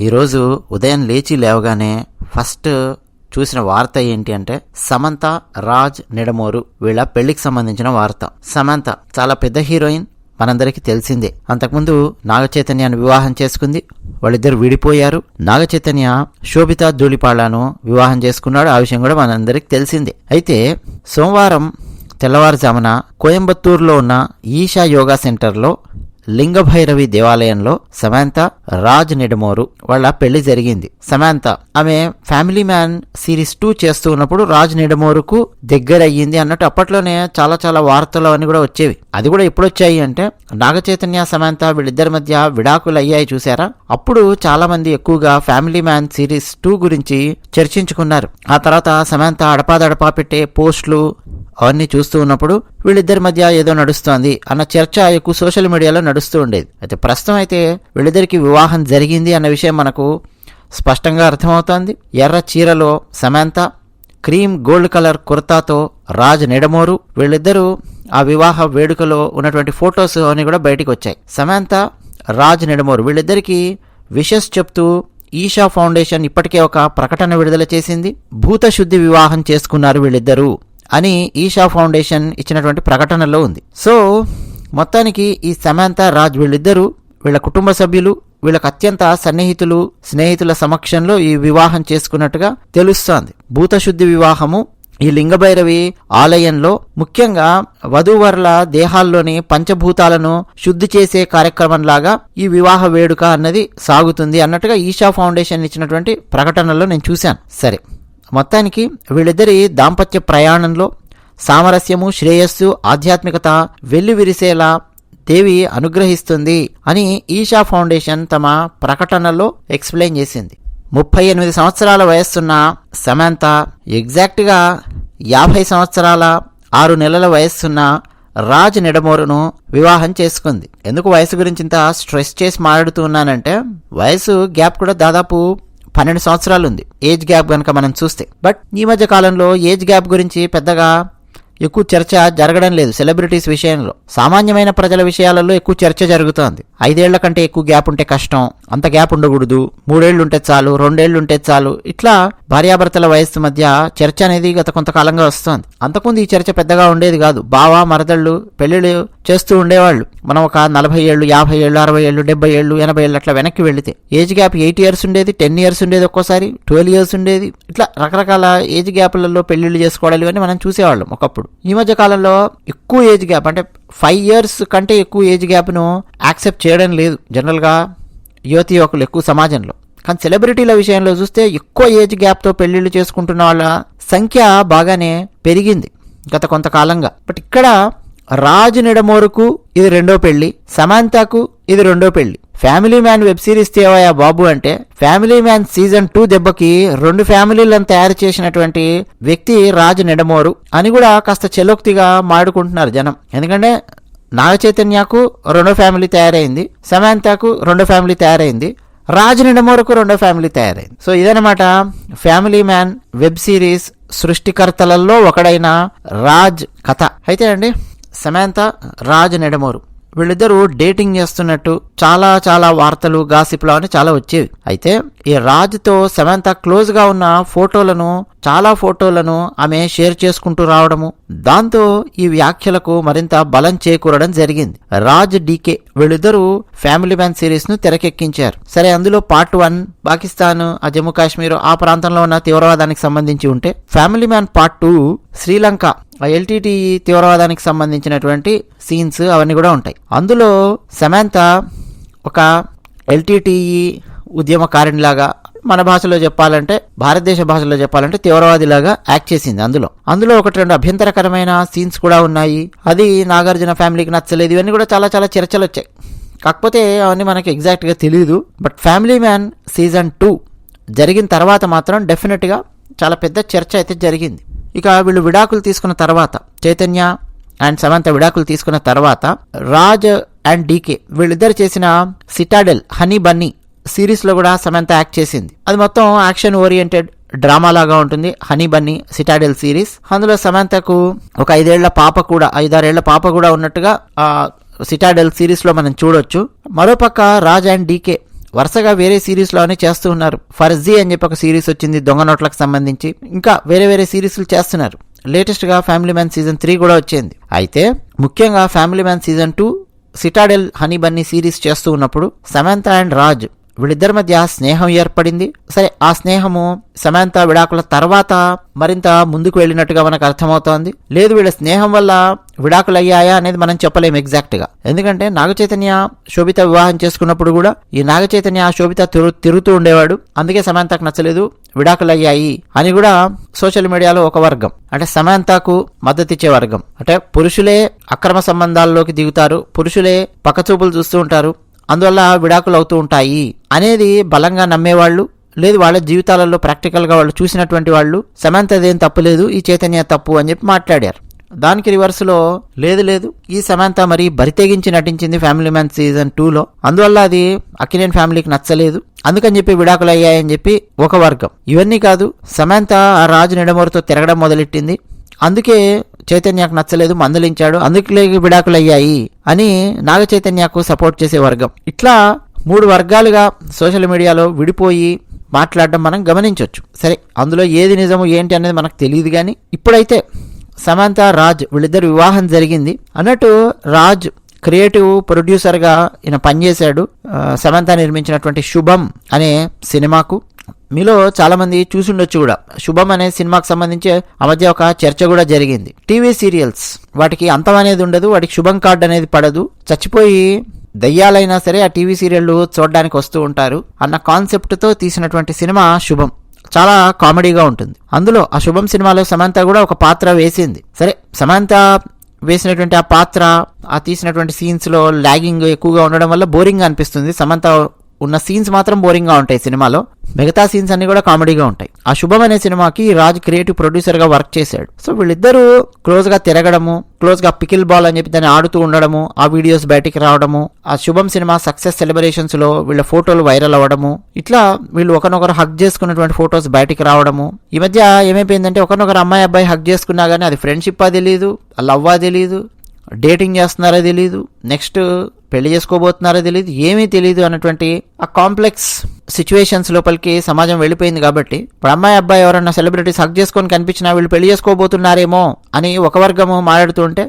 ఈరోజు ఉదయం లేచి లేవగానే ఫస్ట్ చూసిన వార్త ఏంటి అంటే సమంత రాజ్ నిడమోరు వీళ్ళ పెళ్ళికి సంబంధించిన వార్త. సమంత చాలా పెద్ద హీరోయిన్ మనందరికీ తెలిసిందే. అంతకుముందు నాగ చైతన్యాన్ని వివాహం చేసుకుంది. వాళ్ళిద్దరు విడిపోయారు. నాగ చైతన్య శోభిత ధూళిపాళ్ళను వివాహం చేసుకున్నాడు. ఆ విషయం కూడా మనందరికీ తెలిసిందే. అయితే సోమవారం తెల్లవారుజామున కోయంబత్తూరులో ఉన్న ఈషా యోగా సెంటర్లో లింగభైరవి దేవాలయంలో సమాంత రాజ్ నిడమోరు వాళ్ళ పెళ్ళి జరిగింది. సమాంత ఆమె ఫ్యామిలీ మ్యాన్ సిరీస్ టూ చేస్తూ ఉన్నప్పుడు రాజ్ నిడమోరుకు దగ్గర అయ్యింది అన్నట్టు అప్పట్లోనే చాలా చాలా వార్తలు అని కూడా వచ్చేవి. అది కూడా ఎప్పుడు వచ్చాయి అంటే నాగచైతన్య సమాంత వీళ్ళిద్దరి మధ్య విడాకులు అయ్యాయి చూసారా? అప్పుడు చాలా మంది ఎక్కువగా ఫ్యామిలీ మ్యాన్ సిరీస్ టూ గురించి చర్చించుకున్నారు. ఆ తర్వాత సమాంత అడపాదడపా పెట్టే పోస్టులు అవన్నీ చూస్తూ ఉన్నప్పుడు వీళ్ళిద్దరి మధ్య ఏదో నడుస్తోంది అన్న చర్చ ఎక్కువ సోషల్ మీడియాలో నడుస్తూ ఉండేది. అయితే ప్రస్తుతం అయితే వీళ్ళిద్దరికి వివాహం జరిగింది అన్న విషయం మనకు స్పష్టంగా అర్థమవుతోంది. ఎర్ర చీరలో సమాంత క్రీమ్ గోల్డ్ కలర్ కుర్తాతో రాజ్ నిడమోరు. వీళ్ళిద్దరూ ఆ వివాహ వేడుకలో ఉన్నటువంటి ఫొటోస్ అవన్నీ కూడా బయటికి వచ్చాయి. సమాంత రాజ్ నిడమోరు వీళ్ళిద్దరికీ విషెస్ చెప్తూ ఈషా ఫౌండేషన్ ఇప్పటికే ఒక ప్రకటన విడుదల చేసింది. భూత శుద్ధి వివాహం చేసుకున్నారు వీళ్ళిద్దరూ. అని ఈషా ఫౌండేషన్ ఇచ్చినటువంటి ప్రకటనలో ఉంది. సో మొత్తానికి ఈ సమాంత రాజ్ వీళ్ళిద్దరూ వీళ్ళ కుటుంబ సభ్యులు వీళ్ళకి అత్యంత సన్నిహితులు స్నేహితుల సమక్షంలో ఈ వివాహం చేసుకున్నట్టుగా తెలుస్తోంది. భూతశుద్ధి వివాహము ఈ లింగభైరవి ఆలయంలో ముఖ్యంగా వధూవరుల దేహాల్లోని పంచభూతాలను శుద్ధి చేసే కార్యక్రమంలాగా ఈ వివాహ వేడుక అన్నది సాగుతుంది అన్నట్టుగా ఈషా ఫౌండేషన్ ఇచ్చినటువంటి ప్రకటనలో నేను చూశాను. సరే. మొత్తానికి వీళ్ళిద్దరి దాంపత్య ప్రయాణంలో సామరస్యము శ్రేయస్సు ఆధ్యాత్మికత వెల్లివిరిసేలా దేవి అనుగ్రహిస్తుంది అని ఈషా ఫౌండేషన్ తమ ప్రకటనలో ఎక్స్ప్లెయిన్ చేసింది. ముప్పై ఎనిమిది సంవత్సరాల వయస్సున్న సమాంత ఎగ్జాక్ట్గా యాభై సంవత్సరాల ఆరు నెలల వయస్సున్న రాజ్ నిడమోరును వివాహం చేసుకుంది. ఎందుకు వయసు గురించి ఇంత స్ట్రెస్ చేసి మాట్లాడుతూ ఉన్నానంటే వయసు గ్యాప్ కూడా దాదాపు పన్నెండు సంవత్సరాలు ఉంది ఏజ్ గ్యాప్ కనుక మనం చూస్తే. బట్ ఈ మధ్య కాలంలో ఏజ్ గ్యాప్ గురించి పెద్దగా ఎక్కువ చర్చ జరగడం లేదు సెలబ్రిటీస్ విషయంలో. సామాన్యమైన ప్రజల విషయాలలో ఎక్కువ చర్చ జరుగుతోంది. ఐదేళ్ళ కంటే ఎక్కువ గ్యాప్ ఉంటే కష్టం అంత గ్యాప్ ఉండకూడదు మూడేళ్ళు ఉంటే చాలు రెండేళ్ళు ఉంటే చాలు. ఇట్లా భార్యాభర్తల వయస్సు మధ్య చర్చ అనేది గత కొంతకాలంగా వస్తోంది. అంతకుముందు ఈ చర్చ పెద్దగా ఉండేది కాదు. బావ మరదళ్ళు పెళ్ళిళ్ళు చేస్తూ ఉండేవాళ్ళు. మనం ఒక నలభై ఏళ్ళు యాభై ఏళ్ళు అరవై ఏళ్ళు డెబ్బై ఏళ్ళు ఎనభై ఏళ్ళు అట్లా వెనక్కి వెళితే ఏజ్ గ్యాప్ ఎయిట్ ఇయర్స్ ఉండేది టెన్ ఇయర్స్ ఉండేది ఒక్కోసారి ట్వెల్వ్ ఇయర్స్ ఉండేది. ఇట్లా రకరకాల ఏజ్ గ్యాప్లలో పెళ్ళిళ్ళు చేసుకోవడాలు ఇవన్నీ మనం చూసేవాళ్ళం ఒకప్పుడు. ఈ మధ్య కాలంలో ఎక్కువ ఏజ్ గ్యాప్ అంటే ఫైవ్ ఇయర్స్ కంటే ఎక్కువ ఏజ్ గ్యాప్ను యాక్సెప్ట్ చేయడం లేదు. జనరల్గా యువతి యువకులు ఎక్కువ సమాజంలో. కానీ సెలబ్రిటీల విషయంలో చూస్తే ఎక్కువ ఏజ్ గ్యాప్తో పెళ్ళిళ్ళు చేసుకుంటున్న వాళ్ళ సంఖ్య బాగానే పెరిగింది గత కొంతకాలంగా. బట్ ఇక్కడ రాజు నిడమోరుకు ఇది రెండో పెళ్ళి సమాంతకు ఇది రెండో పెళ్ళి ఫ్యామిలీ మ్యాన్ వెబ్ సిరీస్ తేవాయా బాబు అంటే ఫ్యామిలీ మ్యాన్ సీజన్ టూ దెబ్బకి రెండు ఫ్యామిలీలను తయారు చేసినటువంటి వ్యక్తి రాజు నిడమోరు అని కూడా కాస్త చెలోక్తిగా మాడుకుంటున్నారు జనం. ఎందుకంటే నాగ చైతన్యకు రెండో ఫ్యామిలీ తయారైంది సమాంతకు రెండో ఫ్యామిలీ తయారైంది రాజు నిడమోరకు రెండో ఫ్యామిలీ తయారైంది. సో ఇదనమాట ఫ్యామిలీ మ్యాన్ వెబ్ సిరీస్ సృష్టికర్తలలో ఒకడైన రాజ్ కథ. అయితే అండి సమాంత రాజ్ నెడమోరు. వీళ్ళిద్దరూ డేటింగ్ చేస్తున్నట్టు చాలా చాలా వార్తలు గాసిప్లు అని చాలా వచ్చేవి. అయితే ఈ రాజ్తో సమంత క్లోజ్గా ఉన్న ఫోటోలను చాలా ఫోటోలను ఆమె షేర్ చేసుకుంటూ రావడము. దాంతో ఈ వ్యాఖ్యలకు మరింత బలం చేకూరడం జరిగింది. రాజ్ డీకే వీళ్ళిద్దరూ ఫ్యామిలీ మ్యాన్ సిరీస్ను తెరకెక్కించారు. సరే అందులో పార్ట్ వన్ పాకిస్తాన్ ఆ జమ్మూ కాశ్మీర్ ఆ ప్రాంతంలో ఉన్న తీవ్రవాదానికి సంబంధించి ఉంటే family man part two Sri Lanka ఆ ఎల్టీటీ తీవ్రవాదానికి సంబంధించినటువంటి సీన్స్ అవన్నీ కూడా ఉంటాయి. అందులో సమాంత ఒక ఎల్టీటీఈ ఉద్యమకారిణిలాగా మన భాషలో చెప్పాలంటే భారతదేశ భాషలో చెప్పాలంటే తీవ్రవాదిలాగా యాక్ట్ చేసింది అందులో. అందులో ఒకటి రెండు అభ్యంతరకరమైన సీన్స్ కూడా ఉన్నాయి. అది నాగార్జున ఫ్యామిలీకి నచ్చలేదు. ఇవన్నీ కూడా చాలా చాలా చర్చలు వచ్చాయి. కాకపోతే అవన్నీ మనకి ఎగ్జాక్ట్గా తెలియదు but family man season two జరిగిన తర్వాత మాత్రం డెఫినెట్గా చాలా పెద్ద చర్చ అయితే జరిగింది. ఇక వీళ్ళు విడాకులు తీసుకున్న తర్వాత చైతన్య అండ్ సమంత విడాకులు తీసుకున్న తర్వాత రాజ్ అండ్ డీకే వీళ్ళిద్దరు చేసిన సిటాడెల్ హనీ బన్నీ సిరీస్లో కూడా సమంత యాక్ట్ చేసింది. అది మొత్తం యాక్షన్ ఓరియంటెడ్ డ్రామా లాగా ఉంటుంది. Honey bunny citadel series. అందులో సమంతకు ఒక ఐదేళ్ళ పాప కూడా ఐదారేళ్ళ పాప కూడా ఉన్నట్టుగా ఆ సిటాడెల్ సిరీస్లో మనం చూడొచ్చు. మరోపక్క రాజ్ అండ్ డీకే వరుసగా వేరే సిరీస్లోనే చేస్తూ ఉన్నారు. ఫర్జీ అని చెప్పి ఒక సిరీస్ వచ్చింది దొంగ నోట్లకు సంబంధించి. ఇంకా వేరే వేరే సిరీస్లు చేస్తున్నారు. లేటెస్ట్గా ఫ్యామిలీ మ్యాన్ సీజన్ త్రీ కూడా వచ్చింది. అయితే ముఖ్యంగా family man season two citadel honey bunny series చేస్తూ ఉన్నప్పుడు సమంత అండ్ రాజ్ వీళ్ళిద్దరి మధ్య స్నేహం ఏర్పడింది. సరే ఆ స్నేహము సమాంత విడాకుల తర్వాత మరింత ముందుకు వెళ్ళినట్టుగా మనకు అర్థమవుతోంది. లేదు వీళ్ళ స్నేహం వల్ల విడాకులు అయ్యాయా అనేది మనం చెప్పలేము ఎగ్జాక్ట్గా ఎందుకంటే నాగ చైతన్య శోభిత వివాహం చేసుకున్నప్పుడు కూడా ఈ నాగ చైతన్య శోభిత తిరు తిరుగుతూ ఉండేవాడు. అందుకే సమాంతకు నచ్చలేదు విడాకులు అయ్యాయి అని కూడా సోషల్ మీడియాలో ఒక వర్గం. అంటే సమాంతకు మద్దతిచ్చే వర్గం. అంటే పురుషులే అక్రమ సంబంధాల్లోకి దిగుతారు పురుషులే పక్కచూపులు చూస్తూ ఉంటారు. అందువల్ల విడాకులు అవుతూ ఉంటాయి అనేది బలంగా నమ్మేవాళ్ళు లేదు వాళ్ళ జీవితాలలో ప్రాక్టికల్గా వాళ్ళు చూసినటువంటి వాళ్ళు సమంతదేం తప్పులేదు ఈ చైతన్య తప్పు అని చెప్పి మాట్లాడారు. దానికి రివర్స్లో లేదు లేదు ఈ సమంత మరి బరితెగించి నటించింది ఫ్యామిలీ మ్యాన్ సీజన్ టూలో. అందువల్ల అది అక్కినేని ఫ్యామిలీకి నచ్చలేదు. అందుకని చెప్పి విడాకులు అయ్యాయని చెప్పి ఒక వర్గం. ఇవన్నీ కాదు సమంత ఆ రాజు నిడమూరుతో తిరగడం మొదలెట్టింది. అందుకే చైతన్యకు నచ్చలేదు మందలించాడు అందుకే విడాకులయ్యాయి అని నాగ చైతన్యకు సపోర్ట్ చేసే వర్గం. ఇట్లా మూడు వర్గాలుగా సోషల్ మీడియాలో విడిపోయి మాట్లాడడం మనం గమనించవచ్చు సరే అందులో ఏది నిజము ఏంటి అనేది మనకు తెలియదు కానీ ఇప్పుడైతే సమంత రాజ్ వీళ్ళిద్దరు వివాహం జరిగింది. అన్నట్టు రాజ్ క్రియేటివ్ ప్రొడ్యూసర్గా ఈయన పనిచేశాడు. సమంత నిర్మించినటువంటి శుభం అనే సినిమాకు మీలో చాలామంది చూసుండొచ్చు కూడా. శుభం అనే సినిమాకు సంబంధించి ఆ మధ్య ఒక చర్చ కూడా జరిగింది. టీవీ సీరియల్స్ వాటికి అంతం అనేది ఉండదు వాటికి శుభం కార్డ్ అనేది పడదు. చచ్చిపోయి దయ్యాలైనా సరే ఆ టీవీ సీరియళ్ళు చూడడానికి వస్తూ ఉంటారు. అన్న కాన్సెప్ట్తో తీసినటువంటి సినిమా శుభం. చాలా కామెడీగా ఉంటుంది. అందులో ఆ శుభం సినిమాలో సమంత కూడా ఒక పాత్ర వేసింది. సరే సమంత వేసినటువంటి ఆ పాత్ర ఆ తీసినటువంటి సీన్స్లో లాగింగ్ ఎక్కువగా ఉండడం వల్ల బోరింగ్ అనిపిస్తుంది. సమంత ఉన్న సీన్స్ మాత్రం బోరింగ్గా ఉంటాయి సినిమాలో. మిగతా సీన్స్ అన్ని కూడా కామెడీగా ఉంటాయి. ఆ శుభం అనే సినిమాకి రాజ్ క్రియేటివ్ ప్రొడ్యూసర్గా వర్క్ చేశాడు. సో వీళ్ళిద్దరూ క్లోజ్గా తిరగడము క్లోజ్గా పికిల్ బాల్ అని చెప్పి దాన్ని ఆడుతూ ఉండడము ఆ వీడియోస్ బయటికి రావడము ఆ శుభం సినిమా సక్సెస్ సెలబ్రేషన్స్లో వీళ్ళ ఫోటోలు వైరల్ అవ్వడము ఇట్లా వీళ్ళు ఒకరినొకరు హక్ చేసుకున్నటువంటి ఫొటోస్ బయటికి రావడము. ఈ మధ్య ఏమైపోయిందంటే ఒకరినొకరు అమ్మాయి అబ్బాయి హక్ చేసుకున్నా కానీ అది ఫ్రెండ్షిప్ ఆ తెలియదు లవ్ తెలియదు డేటింగ్ చేస్తున్నారో తెలియదు నెక్స్ట్ పెళ్ళి చేసుకోబోతున్నారో తెలియదు ఏమీ తెలియదు అన్నటువంటి ఆ కాంప్లెక్స్ సిచ్యువేషన్స్ లోపలికి సమాజం వెళ్ళిపోయింది కాబట్టి ఇప్పుడు అమ్మాయి అబ్బాయి ఎవరన్నా సెలబ్రిటీస్ హక్ చేసుకొని కనిపించినా వీళ్ళు పెళ్ళి చేసుకోబోతున్నారేమో అని ఒక వర్గము మాట్లాడుతూ ఉంటే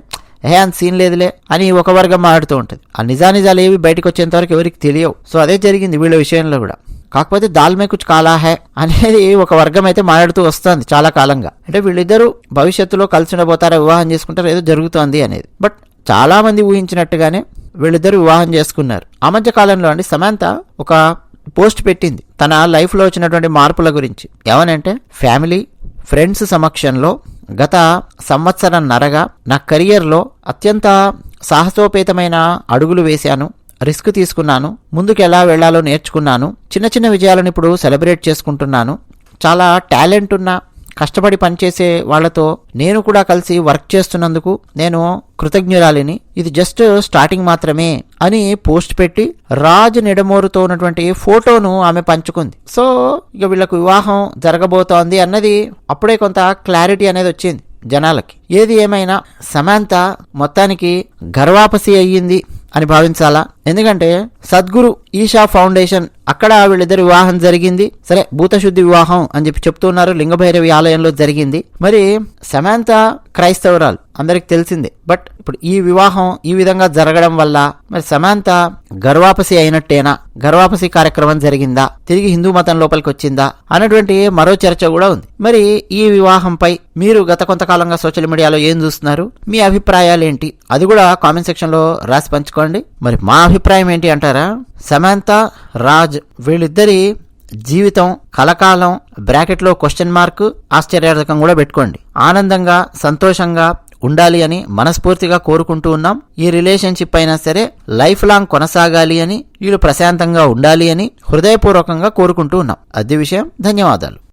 ఏ అంత సీన్ లేదులే అని ఒక వర్గం మాట్లాడుతూ ఉంటుంది. ఆ నిజానిజాలు ఏవి బయటకు వచ్చేంత వరకు ఎవరికి తెలియవు. సో అదే జరిగింది వీళ్ళ విషయంలో కూడా. కాకపోతే దాల్మే కుచ్ కాలా హే అనేది ఒక వర్గం అయితే మాట్లాడుతూ వస్తుంది చాలా కాలంగా. అంటే వీళ్ళిద్దరూ భవిష్యత్తులో కలిసి ఉండబోతారా వివాహం చేసుకుంటారు ఏదో జరుగుతోంది అనేది. బట్ చాలా మంది ఊహించినట్టుగానే వీళ్ళిద్దరు వివాహం చేసుకున్నారు. ఆ మధ్య కాలంలో అండి సమంత ఒక పోస్ట్ పెట్టింది. తన లైఫ్లో వచ్చినటువంటి మార్పుల గురించి. ఏమనంటే ఫ్యామిలీ ఫ్రెండ్స్ సమక్షంలో గత సంవత్సరంన్నరగా నా కెరియర్లో అత్యంత సాహసోపేతమైన అడుగులు వేశాను రిస్క్ తీసుకున్నాను ముందుకు ఎలా వెళ్ళాలో నేర్చుకున్నాను చిన్న చిన్న విజయాలను ఇప్పుడు సెలబ్రేట్ చేసుకుంటున్నాను చాలా టాలెంట్ ఉన్న కష్టపడి పనిచేసే వాళ్ళతో నేను కూడా కలిసి వర్క్ చేస్తున్నందుకు నేను కృతజ్ఞురాలిని. ఇది జస్ట్ స్టార్టింగ్ మాత్రమే అని పోస్ట్ పెట్టి రాజ్ నిడమోరుతో ఉన్నటువంటి ఫోటోను ఆమె పంచుకుంది. సో ఇక వీళ్ళకు వివాహం జరగబోతోంది అన్నది అప్పుడే కొంత క్లారిటీ అనేది వచ్చింది జనాలకి. ఏది ఏమైనా సమాంత మొత్తానికి గర్వాపసి అయ్యింది అని భావించాలా? ఎందుకంటే సద్గురు ఈషా ఫౌండేషన్ అక్కడ వీళ్ళిద్దరు వివాహం జరిగింది. సరే భూతశుద్ధి వివాహం అని చెప్పి చెప్తున్నారు లింగభైరవి ఆలయంలో జరిగింది. మరి సమాంత క్రైస్తవరాలు అందరికి తెలిసిందే. బట్ ఇప్పుడు ఈ వివాహం ఈ విధంగా జరగడం వల్ల మరి సమాంత గర్వాపసి అయినట్టేనా? గర్వాపసి కార్యక్రమం జరిగిందా? తిరిగి హిందూ మతం లోపలికి వచ్చిందా? అన్నటువంటి మరో చర్చ కూడా ఉంది. మరి ఈ వివాహంపై మీరు గత కొంతకాలంగా సోషల్ మీడియాలో ఏం చూస్తున్నారు? మీ అభిప్రాయాలు ఏంటి అది కూడా కామెంట్ సెక్షన్లో రాసి పంచుకోండి. మరి మా అభిప్రాయం ఏంటి అంటారా? సమాంత రాజ్ వీళ్ళిద్దరి జీవితం కలకాలం బ్రాకెట్లో క్వశ్చన్ మార్క్ ఆశ్చర్యార్థకం కూడా పెట్టుకోండి. ఆనందంగా సంతోషంగా ఉండాలి అని మనస్ఫూర్తిగా కోరుకుంటూ ఉన్నాం. ఈ రిలేషన్షిప్ అయినా సరే లైఫ్ లాంగ్ కొనసాగాలి అని వీళ్ళు ప్రశాంతంగా ఉండాలి అని హృదయపూర్వకంగా కోరుకుంటూ ఉన్నాం. అది విషయం. ధన్యవాదాలు.